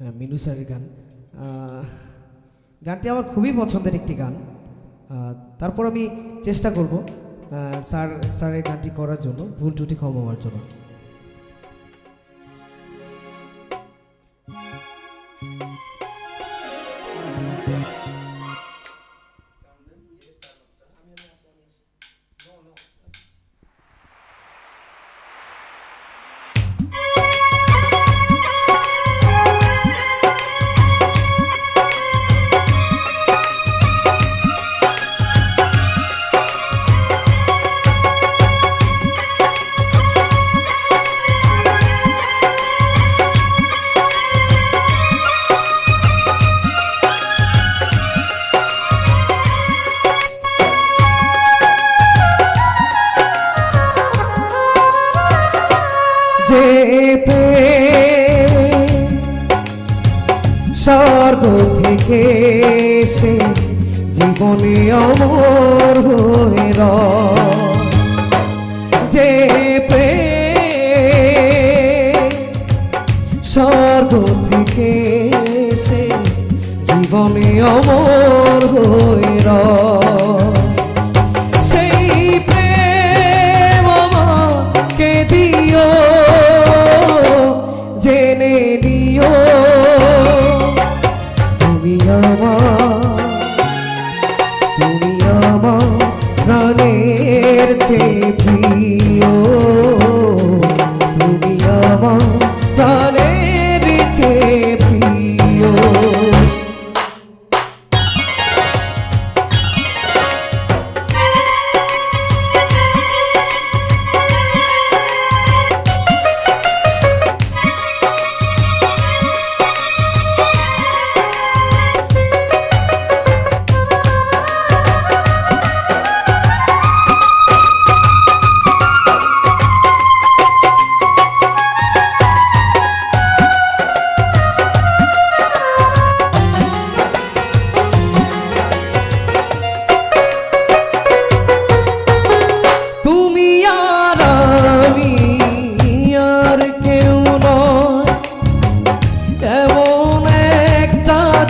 মিনু স্যারের গান। গানটি আমার খুবই পছন্দের একটি গান। তারপর আমি চেষ্টা করব স্যার, স্যারের গানটি করার জন্য, ভুল টুটি হওয়ার জন্য। থেকে সে জীবনে অমর হয়ে যে স্বর্গ থেকে সে জীবনে অমর হয়ে। সেই প্রেম আমাকে দিও প্রাণের চেয়ে প্রিয়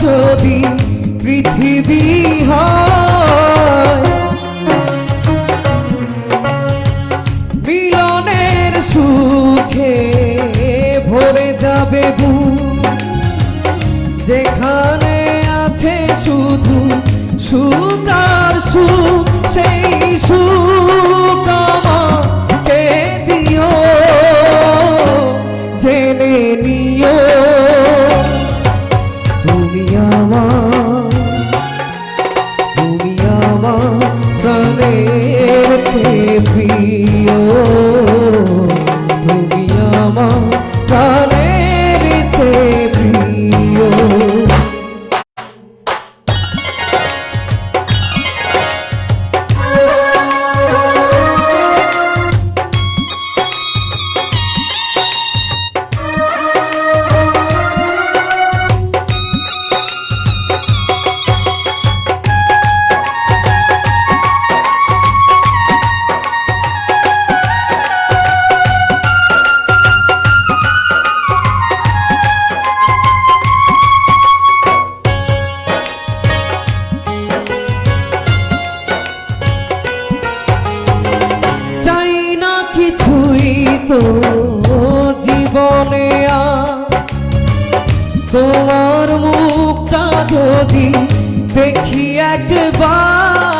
যদি পৃথিবী হয় মিলনের সুখে ভরে যাবে বুক তোমার মুখটা যদি দেখি একবার।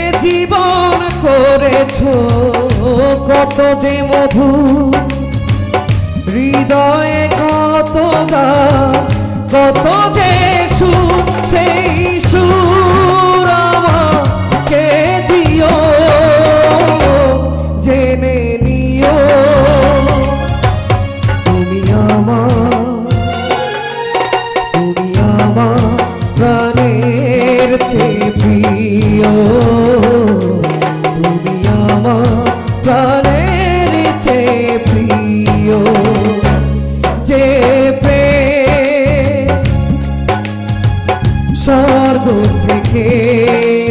এ জীবন করেছ কত যে মধু হৃদয়ে কত গান স্বর্গ থেকে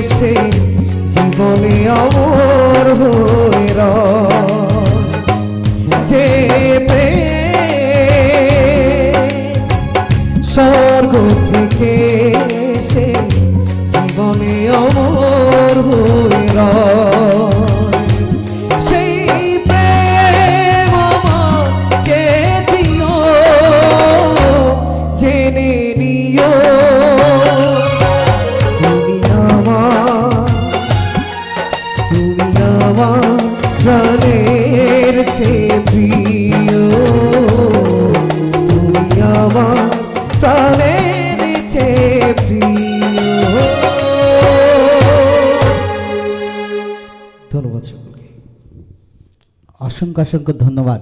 সে জীবনে অমর হয়ে যে আমার প্রাণের চেয়ে প্রিয়। তুমি আমার ধন্যবাদ সকলকে। অসংখ্য ধন্যবাদ।